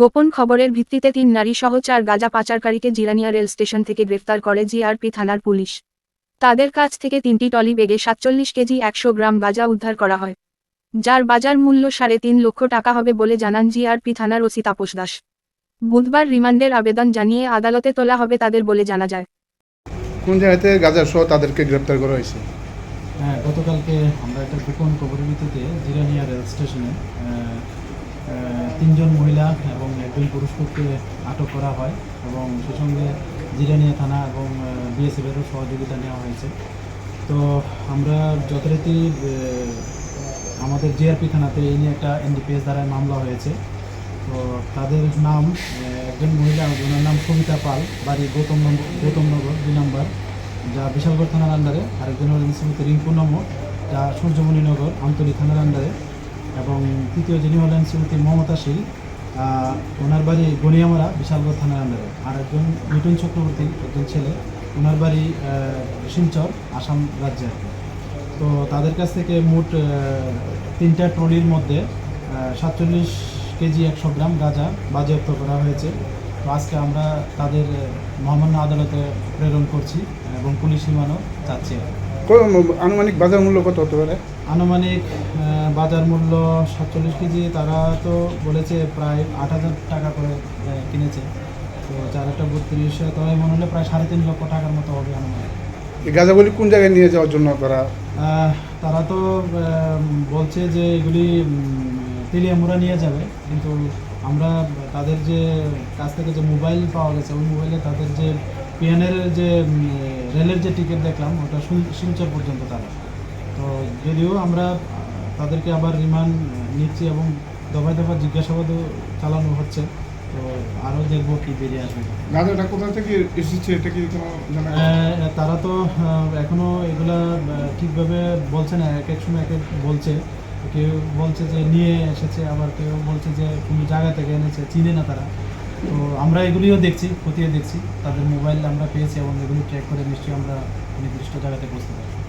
গোপন খবরের ভিত্তিতে তিন নারী সহ চার গাঁজা পাচারকারীকে জিরানিয়া রেল স্টেশন থেকে গ্রেফতার করে জিআরপি থানার পুলিশ। তাদের কাছ থেকে তিনটি টলি বেগে সাতচল্লিশ কেজি একশো গ্রাম গাঁজা উদ্ধার করা হয়। যার বাজার মূল্য সাড়ে তিন লক্ষ টাকা হবে বলে জানান জিআরপি থানার ওসি তাপস দাস। বুধবার রিমান্ডের আবেদন জানিয়ে আদালতে তোলা হবে তাদের বলে জানা যায়। কোন জায়গাতে গাজা সহ তাদেরকে গ্রেপ্তার করা হয়েছে? হ্যাঁ গতকালকে আমরা একটা গোপন খবরের ভিত্তিতে জিরানিয়া রেল স্টেশনে তিনজন মহিলা এবং একজন পুরুষকে আটক করা হয় এবং সে সঙ্গে জিরানিয়া থানা এবং বিএসএফেরও সহযোগিতা নেওয়া হয়েছে। তো আমরা যথারীতি আমাদের জিআরপি থানাতে এই নিয়ে একটা এনডিপিএস দ্বারায় মামলা হয়েছে। তো তাদের নাম একজন মহিলা, ওনার নাম সবিতা পাল, বাড়ি গৌতম নগর গৌতমনগর দুই নম্বর, যা বিশালগড় থানার আন্ডারে আরেকজন হলেন শ্রীমতী রিঙ্কু নমো, যা সূর্যমণিনগর আমতলী থানার আন্ডারে এবং তৃতীয় যিনি হলেন শ্রীমতী মমতা শীল ওনার বাড়ি গনিয়ামারা বিশালগড় থানার আন্ডারে। আর একজন মিঠুন চক্রবর্তী, একজন ছেলে, ওনার বাড়ি শিলচর, আসাম রাজ্যে তো তাদের কাছ থেকে মোট তিনটা ট্রলির মধ্যে সাতচল্লিশ কেজি একশো গ্রাম গাঁজা বাজেয়াপ্ত করা হয়েছে। তো আজকে আমরা তাদের মহামান্য আদালতে প্রেরণ করছি এবং পুলিশ রিমান্ডও চাচ্ছি। আনুমানিক বাজার মূল্য কত হতে পারে? আনুমানিক বাজার মূল্য সাতচল্লিশ কেজি তারা তো বলেছে প্রায় আট হাজার টাকা করে কিনেছে। তো চার একটা বত্রিশ তবে মনে হলে প্রায় সাড়ে তিন লক্ষ টাকার মতো হবে আনুমানিক। গাজাগুলি কোন জায়গায় নিয়ে যাওয়ার জন্য তারা? আহ, তারা তো বলছে যে এগুলি উম, তেলিয়ামুড়া নিয়ে যাবে। কিন্তু আমরা তাদের যে কাছ থেকে যে মোবাইল পাওয়া গেছে ওই মোবাইলে তাদের যে পিএনের যে রেলের যে টিকিট দেখলাম ওটা শিল- শিলচর পর্যন্ত তারা তো যদিও আমরা তাদেরকে আবার রিমান্ড নিচ্ছি এবং দফায় দফা জিজ্ঞাসাবাদও চালানো হচ্ছে তো আরও দেখব কি বেরিয়ে আসবে। গাজাটা কোথা থেকে এসেছে? এটা কি কোনো তারা তো এখনও এগুলা ঠিকভাবে বলছে না এক এক সময় এক এক বলছে। কেউ বলছে যে নিয়ে এসেছে আবার কেউ বলছে যে কোনো জায়গা থেকে এনেছে চিনে না তারা। তো আমরা এগুলিও দেখছি, খতিয়ে দেখছি। তাদের মোবাইল আমরা পেয়েছি এবং এগুলি ট্র্যাক করে নিশ্চয়ই আমরা নির্দিষ্ট জায়গাতে বসতে পারি